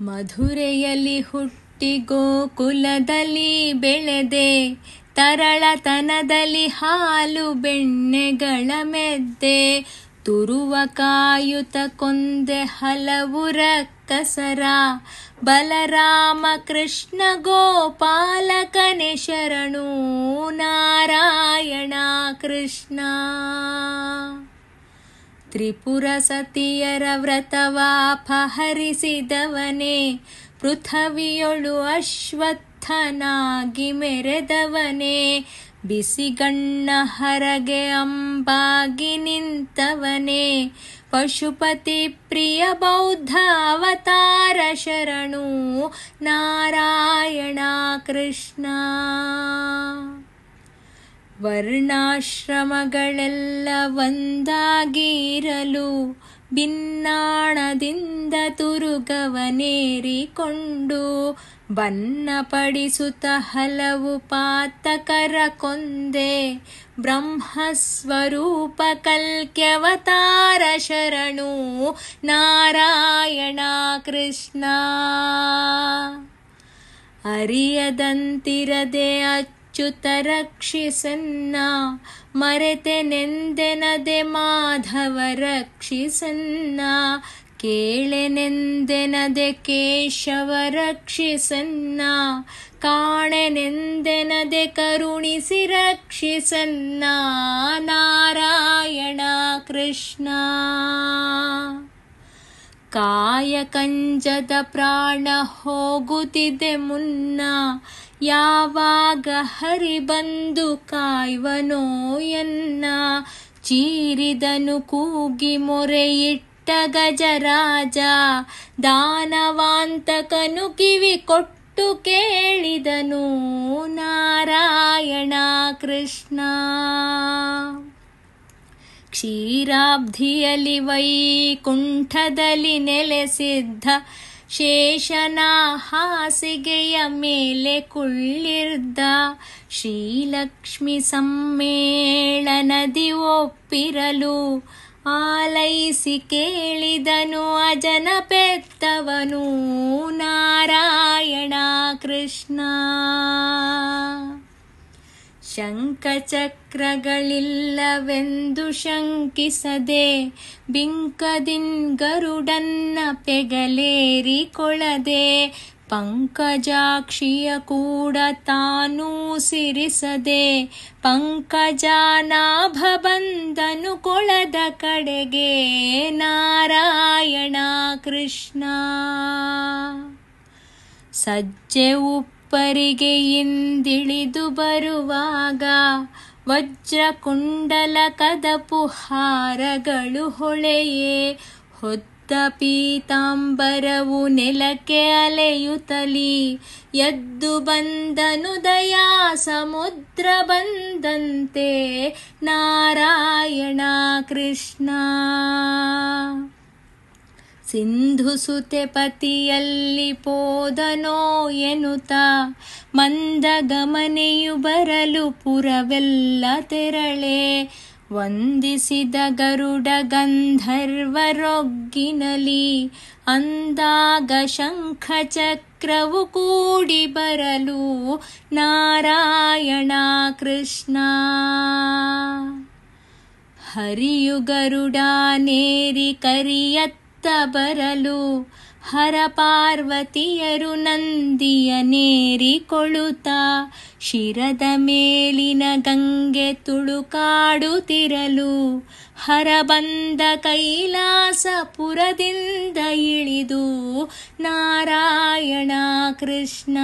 ಮಧುರೆಯಲ್ಲಿ ಹುಟ್ಟಿ ಗೋಕುಲದಲ್ಲಿ ಬೆಳೆದೆ, ತರಳತನದಲ್ಲಿ ಹಾಲು ಬೆಣ್ಣೆಗಳ ಮೆದ್ದೆ, ತುರುವ ಕಾಯುತ ಕೊಂದೆ ಹಲವು ರಕ್ಕಸರ ಬಲರಾಮ ಕೃಷ್ಣ ಗೋಪಾಲಕನೆ ಶರಣು ನಾರಾಯಣ ಕೃಷ್ಣ. ತ್ರಿಪುರ ಸತಿಯರ ವ್ರತವಾಪಹರಿಸಿದವನೇ ಪೃಥವಿಯೊಳು ಅಶ್ವತ್ಥನಾಗಿ ಮೆರೆದವನೇ, ಬಿಸಿಗಣ್ಣ ಹರಗೆ ಅಂಬಾಗಿ ನಿಂತವನೇ, ಪಶುಪತಿ ಪ್ರಿಯ ಬೌದ್ಧ ಅವತಾರ ಶರಣು ನಾರಾಯಣ ಕೃಷ್ಣ. ವರ್ಣಾಶ್ರಮಗಳೆಲ್ಲ ಒಂದಾಗಿರಲು ಭಿನ್ನಾಣದಿಂದ ತುರುಗವನೇರಿಕೊಂಡು ಬನ್ನಪಡಿಸುತ್ತ ಹಲವು ಪಾತಕರ ಕೊಂದೆ ಬ್ರಹ್ಮಸ್ವರೂಪ ಕಲ್ಕ್ಯವತಾರ ಶರಣು ನಾರಾಯಣ ಕೃಷ್ಣ. ಅರಿಯದಂತಿರದೆ ಅಚ್ಯುತ ರಕ್ಷಿಸನ್ನ ಮರೆತೆನೆಂದೆನದೆ ಮಾಧವ ರಕ್ಷಿಸನ್ನ ಕೇಳೆನೆಂದೆನದೆ ಕೇಶವ ರಕ್ಷಿಸನ್ನ ಕಾಣೆನೆಂದೆನದೆ ಕರುಣಿಸಿ ರಕ್ಷಿಸನ್ನ ನಾರಾಯಣ ಕೃಷ್ಣ. ಕಾಯ ಕಂಜದ ಪ್ರಾಣ ಹೋಗುತ್ತಿದೆ ಮುನ್ನ ಯಾವಾಗ ಹರಿ ಬಂದು ಕಾಯ್ವನೋ ಎನ್ನ? ಚೀರಿದನು ಕೂಗಿ ಮೊರೆಯಿಟ್ಟ ಗಜರಾಜ. ದಾನವಾಂತಕನು ಕಿವಿ ಕೊಟ್ಟು ಕೇಳಿದನು ನಾರಾಯಣ ಕೃಷ್ಣ. ಕ್ಷೀರಾಬ್ಧಿಯಲ್ಲಿ ವೈಕುಂಠದಲ್ಲಿ ನೆಲೆಸಿದ್ದ ಶೇಷನ ಹಾಸಿಗೆಯ ಮೇಲೆ ಕುಳ್ಳಿರ್ದ ಶ್ರೀಲಕ್ಷ್ಮಿ ಸಮ್ಮೇಳನದಿ ಒಪ್ಪಿರಲು ಆಲೈಸಿ ಕೇಳಿದನು ಅಜನ ಪೆತ್ತವನು ನಾರಾಯಣ ಕೃಷ್ಣ. ಶಂಖಚಕ್ರಗಳಿಲ್ಲವೆಂದು ಶಂಕಿಸದೆ ಬಿಂಕದಿನ್ ಗರುಡನ್ನ ಪೆಗಲೇರಿಕೊಳ್ಳದೆ ಪಂಕಜಾಕ್ಷಿಯ ಕೂಡ ತಾನೂ ಸಿರಿಸದೆ ಪಂಕಜಾನಾಭ ಬಂದನು ಕೊಳದ ಕಡೆಗೆ ನಾರಾಯಣ ಕೃಷ್ಣ. ಸಜ್ಜೆ ಉಪ್ಪರಿಗೆ ಹಿಂದಿಳಿದು ಬರುವಾಗ ವಜ್ರಕುಂಡಲ ಕದಪು ಹಾರಗಳು ಹೊಳೆಯೇ. ಹೊತ್ತ ಪೀತಾಂಬರವು ನೆಲಕ್ಕೆ ಅಲೆಯುತ್ತಲಿ. ಎದ್ದು ಬಂದನು ದಯಾ ಸಮುದ್ರ ಬಂದಂತೆ ನಾರಾಯಣ ಕೃಷ್ಣ. ಸಿಂಧು ಸುತೆ ಪತಿಯಲ್ಲಿ ಪೋದನೋ ಎನ್ನುತ್ತ ಮಂದ ಗಮನೆಯು ಬರಲು ಪುರವೆಲ್ಲ ತೆರಳೆ. ವಂದಿಸಿದ ಗರುಡ ಗಂಧರ್ವರೊಗ್ಗಿನಲಿ, ಅಂದಾಗ ಶಂಖ ಚಕ್ರವು ಕೂಡಿ ಬರಲು ನಾರಾಯಣ ಕೃಷ್ಣ. ಹರಿಯು ಗರುಡಾನೇರಿ ಕರಿಯತ್ತ ಬರಲು ಹರ ಪಾರ್ವತಿಯರು ನಂದಿಯ ನೇರಿಕೊಳ್ಳುತ್ತ ಶಿರದ ಮೇಲಿನ ಗಂಗೆ ತುಳುಕಾಡುತ್ತಿರಲು ಹರ ಬಂದ ಕೈಲಾಸಪುರದಿಂದ ಇಳಿದು ನಾರಾಯಣ ಕೃಷ್ಣ.